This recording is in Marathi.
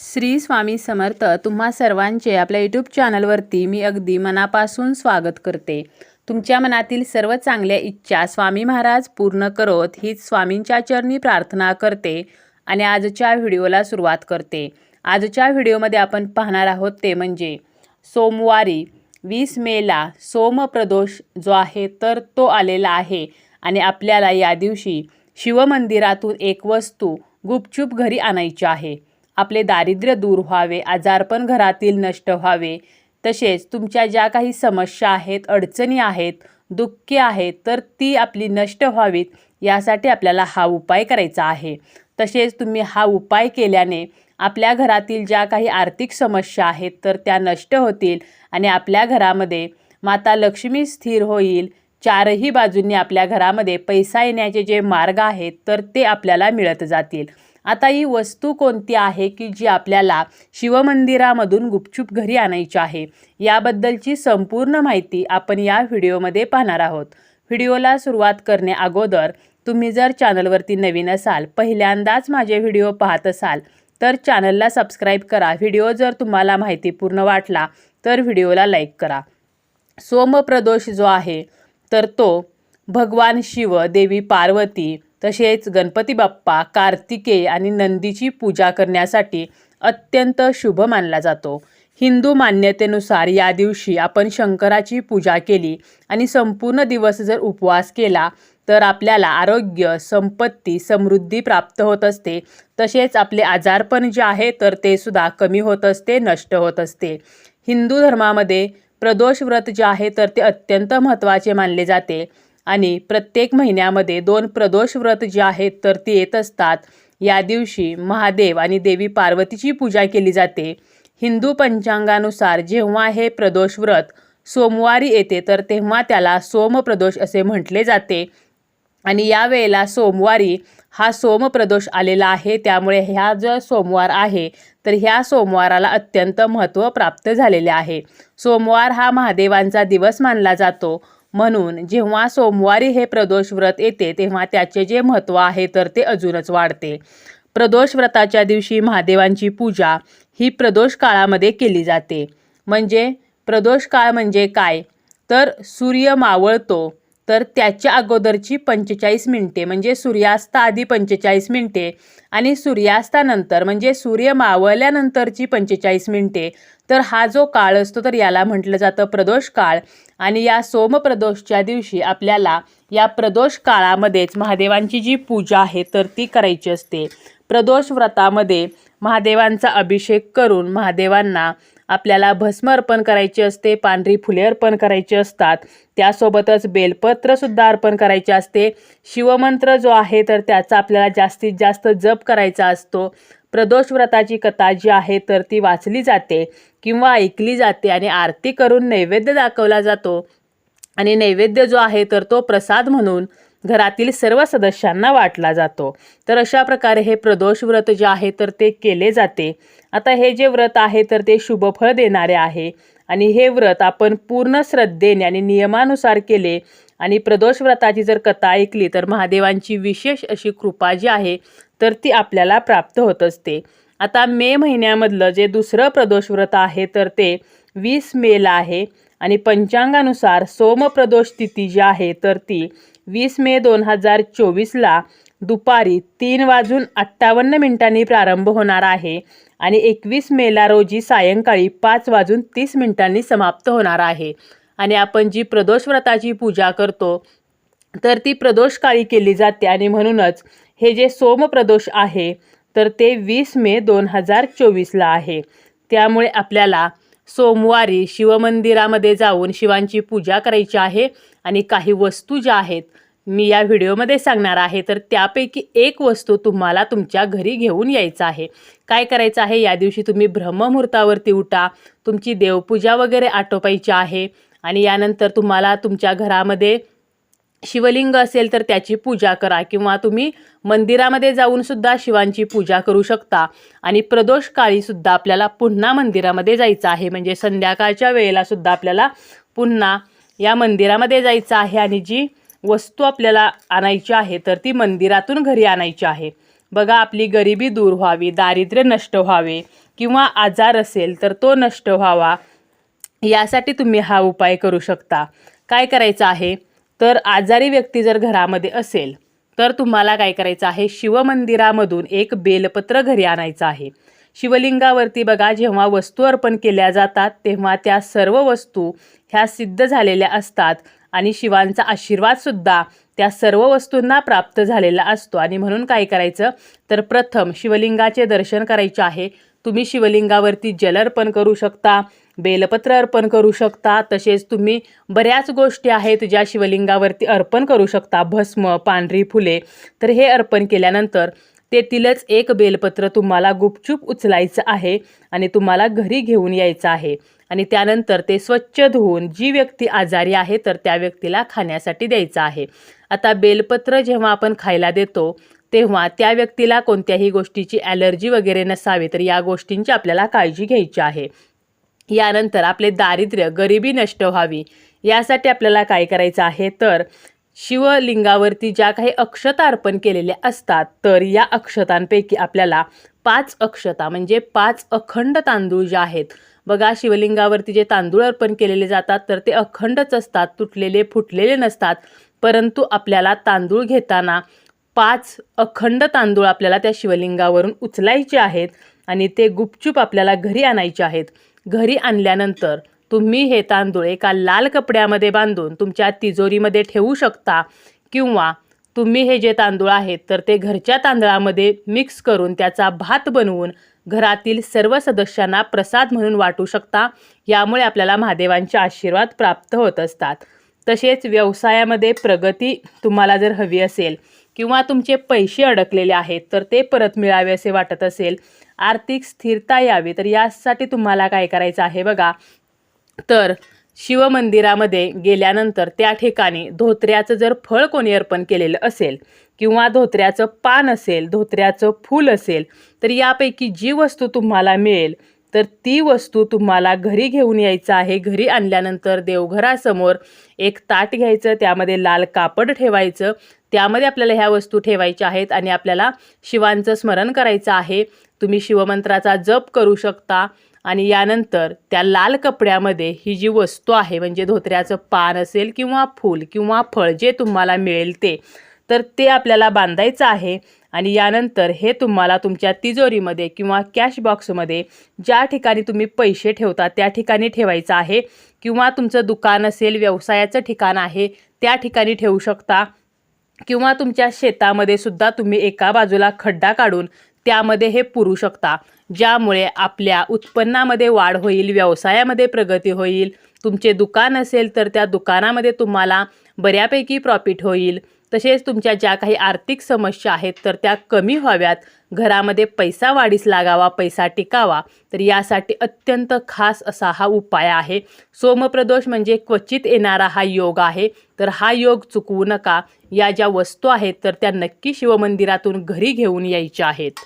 श्री स्वामी समर्थ तुम्हा सर्वांचे आपल्या यूट्यूब चॅनलवरती मी अगदी मनापासून स्वागत करते. तुमच्या मनातील सर्व चांगल्या इच्छा स्वामी महाराज पूर्ण करोत हीच स्वामींच्या चरणी प्रार्थना करते आणि आजच्या व्हिडिओला सुरुवात करते. आजच्या व्हिडिओमध्ये आपण पाहणार आहोत ते म्हणजे सोमवारी वीस मेला सोमप्रदोष जो आहे तर तो आलेला आहे आणि आपल्याला या दिवशी शिवमंदिरातून एक वस्तू गुपचूप घरी आणायची आहे. आपले दारिद्र्य दूर व्हावे आजारपण घरातील नष्ट व्हावे. तसेच तुमच्या ज्या काही समस्या आहेत अडचणी आहेत दुःखे आहेत तर ती आपली नष्ट व्हावीत यासाठी आपल्याला हा उपाय करायचा आहे. तसेच तुम्ही हा उपाय केल्याने आपल्या घरातील ज्या काही आर्थिक समस्या आहेत तर त्या नष्ट होतील आणि आपल्या घरामध्ये माता लक्ष्मी स्थिर होईल. चारही बाजूंनी आपल्या घरामध्ये पैसा येण्याचे जे मार्ग आहेत तर ते आपल्याला मिळत जातील. आता ही वस्तू कोणती आहे की जी आपल्याला शिवमंदिरामधून गुपचूप घरी आणायची आहे? याबद्दलची संपूर्ण माहिती आपण या व्हिडिओमध्ये पाहणार आहोत. व्हिडिओला सुरुवात करणे अगोदर तुम्ही जर चॅनलवरती नवीन असाल पहिल्यांदाच माझे व्हिडिओ पाहत असाल तर चॅनलला सबस्क्राईब करा. व्हिडिओ जर तुम्हाला माहितीपूर्ण वाटला तर व्हिडिओला लाईक करा. सोमप्रदोष जो आहे तर तो भगवान शिव देवी पार्वती तसेच गणपती बाप्पा कार्तिकेय आणि नंदीची पूजा करण्यासाठी अत्यंत शुभ मानला जातो. हिंदू मान्यतेनुसार या दिवशी आपण शंकराची पूजा केली आणि संपूर्ण दिवस जर उपवास केला तर आपल्याला आरोग्य संपत्ती समृद्धी प्राप्त होत असते. तसेच आपले आजारपण जे आहे तर ते सुद्धा कमी होत असते नष्ट होत असते. हिंदू धर्मामध्ये प्रदोष व्रत जे आहे तर ते अत्यंत महत्त्वाचे मानले जाते. आणि प्रत्येक महिन्यामध्ये दोन प्रदोष व्रत जे आहेत तर ते येत असतात. या दिवशी महादेव आणि देवी पार्वतीची पूजा केली जाते. हिंदू पंचांगानुसार जेव्हा हे प्रदोष व्रत सोमवारी येते तर तेव्हा त्याला सोमप्रदोष असे म्हटले जाते. आणि यावेळेला सोमवारी हा सोमप्रदोष आलेला आहे. त्यामुळे ह्या जो सोमवार आहे तर ह्या सोमवाराला अत्यंत महत्त्व प्राप्त झालेले आहे. सोमवार हा महादेवांचा दिवस मानला जातो. म्हणून जेव्हा सोमवारी हे प्रदोष व्रत येते तेव्हा त्याचे जे महत्त्व आहे तर ते अजूनच वाढते. प्रदोष व्रताच्या दिवशी महादेवांची पूजा ही प्रदोष काळामध्ये केली जाते. म्हणजे प्रदोष काळ म्हणजे काय? तर सूर्य मावळतो. तर त्याच्या अगोदरची पंचेचाळीस मिनटे म्हणजे सूर्यास्ताआधी पंचेचाळीस मिनटे आणि सूर्यास्तानंतर म्हणजे सूर्य मावळल्यानंतरची पंचेचाळीस मिनटे. तर हा जो काळ असतो तर याला म्हटलं जातं प्रदोष काळ. आणि या सोमप्रदोषच्या दिवशी आपल्याला या प्रदोष काळामध्येच महादेवांची जी पूजा आहे तर ती करायची असते. प्रदोष व्रतामध्ये महादेवांचा अभिषेक करून महादेवांना आपल्याला भस्म अर्पण करायची असते पांढरी फुले अर्पण करायची असतात. त्यासोबतच बेलपत्रसुद्धा अर्पण करायचे असते. शिवमंत्र जो आहे तर त्याचा आपल्याला जास्तीत जास्त जप करायचा असतो. प्रदोष व्रताची कथा जी आहे तर ती वाचली जाते किंवा ऐकली जाते आणि आरती करून नैवेद्य दाखवला जातो. आणि नैवेद्य जो आहे तर तो प्रसाद म्हणून घरातील सर्व सदस्यांना वाटला जातो. तर अशा प्रकारे हे प्रदोष व्रत जे आहे तर ते केले जाते. आता हे जे व्रत आहे तर ते शुभफळ देणारे आहे. आणि हे व्रत आपण पूर्ण श्रद्धेने आणि नियमानुसार केले. आणि प्रदोष व्रताची जर कथा ऐकली तर महादेवांची विशेष अशी कृपा जी आहे तर ती आपल्याला प्राप्त होत असते. आता मे महिन्यामधलं जे दुसरं प्रदोष व्रत आहे तर ते वीस मेला आहे. आणि पंचांगानुसार सोमप्रदोष तिथी जी आहे तर ती वीस मे दोन हजार चोवीसला दुपारी तीन वाजून अठ्ठावन्न मिनिटांनी प्रारंभ होणार आहे आणि एकवीस मेला रोजी सायंकाळी पाच वाजून तीस मिनिटांनी समाप्त होणार आहे. आणि आपण जी प्रदोष व्रताची पूजा करतो तर ती प्रदोष काळी केली जाते आणि म्हणूनच हे जे सोमप्रदोष आहे तर ते वीस मे दोन हजार चोवीसला आहे. त्यामुळे आपल्याला सोमवारी शिवमंदिरामध्ये जाऊन शिवांची पूजा करायची आहे आणि काही वस्तू ज्या आहेत मी या व्हिडिओमध्ये सांगणार आहे तर त्यापैकी एक वस्तू तुम्हाला तुमच्या घरी घेऊन यायचं आहे. काय करायचं आहे? या दिवशी तुम्ही ब्रह्ममुहूर्तावरती उठा तुमची देवपूजा वगैरे आटोपायची आहे आणि यानंतर तुम्हाला तुमच्या घरामध्ये शिवलिंग असेल तर त्याची पूजा करा किंवा तुम्ही मंदिरामध्ये जाऊन सुद्धा शिवांची पूजा करू शकता. आणि प्रदोष काळीसुद्धा आपल्याला पुन्हा मंदिरामध्ये जायचं आहे. म्हणजे संध्याकाळच्या वेळेला सुद्धा आपल्याला पुन्हा या मंदिरामध्ये जायचं आहे आणि जी वस्तू आपल्याला आणायची आहे तर ती मंदिरातून घरी आणायची आहे. बघा आपली गरिबी दूर व्हावी दारिद्र्य नष्ट व्हावे किंवा आजार असेल तर तो नष्ट व्हावा यासाठी तुम्ही हा उपाय करू शकता. काय करायचं आहे? तर आजारी व्यक्ती जर घरामध्ये असेल तर तुम्हाला काय करायचं आहे? शिवमंदिरामधून एक बेलपत्र घरी आणायचं आहे. शिवलिंगावरती बघा जेव्हा वस्तू अर्पण केल्या जातात तेव्हा त्या सर्व वस्तू ह्या सिद्ध झालेल्या असतात आणि शिवांचा आशीर्वादसुद्धा त्या सर्व वस्तूंना प्राप्त झालेला असतो. आणि म्हणून काय करायचं? तर प्रथम शिवलिंगाचे दर्शन करायचे आहे. तुम्ही शिवलिंगावरती जल अर्पण करू शकता बेलपत्र अर्पण करू शकता तसेच तुम्ही बऱ्याच गोष्टी आहेत ज्या शिवलिंगावरती अर्पण करू शकता भस्म पांढरी फुले. तर हे अर्पण केल्यानंतर तेथीलच एक बेलपत्र तुम्हाला गुपचूप उचलायचं आहे आणि तुम्हाला घरी घेऊन यायचं आहे. आणि त्यानंतर ते स्वच्छ धुवून जी व्यक्ती आजारी आहे तर त्या व्यक्तीला खाण्यासाठी द्यायचं आहे. आता बेलपत्र जेव्हा आपण खायला देतो तेव्हा त्या व्यक्तीला कोणत्याही गोष्टीची ॲलर्जी वगैरे नसावी तर या गोष्टींची आपल्याला काळजी घ्यायची आहे. यानंतर आपले दारिद्र्य गरिबी नष्ट व्हावी यासाठी आपल्याला काय करायचं आहे? तर शिवलिंगावरती ज्या काही अक्षता अर्पण केलेल्या असतात तर या अक्षतांपैकी आपल्याला पाच अक्षता म्हणजे पाच अखंड तांदूळ जे आहेत बघा शिवलिंगावरती जे तांदूळ अर्पण केलेले जातात तर ते अखंडच असतात तुटलेले फुटलेले नसतात परंतु आपल्याला तांदूळ घेताना पाच अखंड तांदूळ आपल्याला त्या शिवलिंगावरून उचलायचे आहेत आणि ते गुपचूप आपल्याला घरी आणायचे आहेत. घरी आणल्यानंतर तुम्ही हे तांदूळ एका लाल कपड्यामध्ये बांधून तुमच्या तिजोरीमध्ये ठेवू शकता किंवा तुम्ही हे जे तांदूळ आहेत तर ते घरच्या तांदळामध्ये मिक्स करून त्याचा भात बनवून घरातील सर्व सदस्यांना प्रसाद म्हणून वाटू शकता. यामुळे आपल्याला महादेवांचे आशीर्वाद प्राप्त होत असतात. तसेच व्यवसायामध्ये प्रगती तुम्हाला जर हवी असेल किंवा तुमचे पैसे अडकलेले आहेत तर ते परत मिळावे असे वाटत असेल आर्थिक स्थिरता यावी तर यासाठी तुम्हाला काय करायचं आहे बघा. तर शिवमंदिरामध्ये गेल्यानंतर त्या ठिकाणी धोत्र्याचं जर फळ कोणी अर्पण केलेलं असेल किंवा धोत्र्याचं पान असेल धोत्र्याचं फूल असेल तर यापैकी जी वस्तू तुम्हाला मिळेल तर ती वस्तू तुम्हाला घरी घेऊन यायचं आहे. घरी आणल्यानंतर देवघरासमोर एक ताट घ्यायचं त्यामध्ये लाल कापड ठेवायचं त्यामध्ये आपल्याला ह्या वस्तू ठेवायच्या आहेत आणि आपल्याला शिवांचं स्मरण करायचं आहे. तुम्ही शिवमंत्राचा जप करू शकता आणि यानंतर त्या लाल कपड्यामध्ये ही जी वस्तू आहे म्हणजे धोत्र्याचं पान असेल किंवा फूल किंवा फळ जे तुम्हाला मिळेल ते तर ते आपल्याला बांधायचं आहे आणि यानंतर हे तुम्हाला तुमच्या तिजोरीमध्ये किंवा कॅश बॉक्समध्ये ज्या ठिकाणी तुम्ही पैसे ठेवता त्या ठिकाणी ठेवायचं आहे किंवा तुमचं दुकान असेल व्यवसायाचं ठिकाण आहे त्या ठिकाणी ठेवू शकता. किंवा तुमच्या शेतामध्ये सुद्धा तुम्ही एका बाजूला खड्डा काढून त्यामध्ये हे पुरू शकता ज्यामुळे आपल्या उत्पन्नामध्ये वाढ होईल व्यवसायामध्ये प्रगती होईल. तुमचे दुकान असेल तर त्या दुकानामध्ये तुम्हाला बऱ्यापैकी प्रॉफिट होईल. तसेच तुमच्या ज्या काही आर्थिक समस्या आहेत तर त्या कमी व्हाव्यात. घरामध्ये पैसा वाढीस लागावा पैसा टिकावा तर यासाठी अत्यंत खास असा हा उपाय आहे. सोमप्रदोष म्हणजे क्वचित येणारा हा योग आहे. तर हा योग चुकवू नका. या ज्या वस्तू आहेत तर त्या नक्की शिवमंदिरातून घरी घेऊन यायच्या आहेत.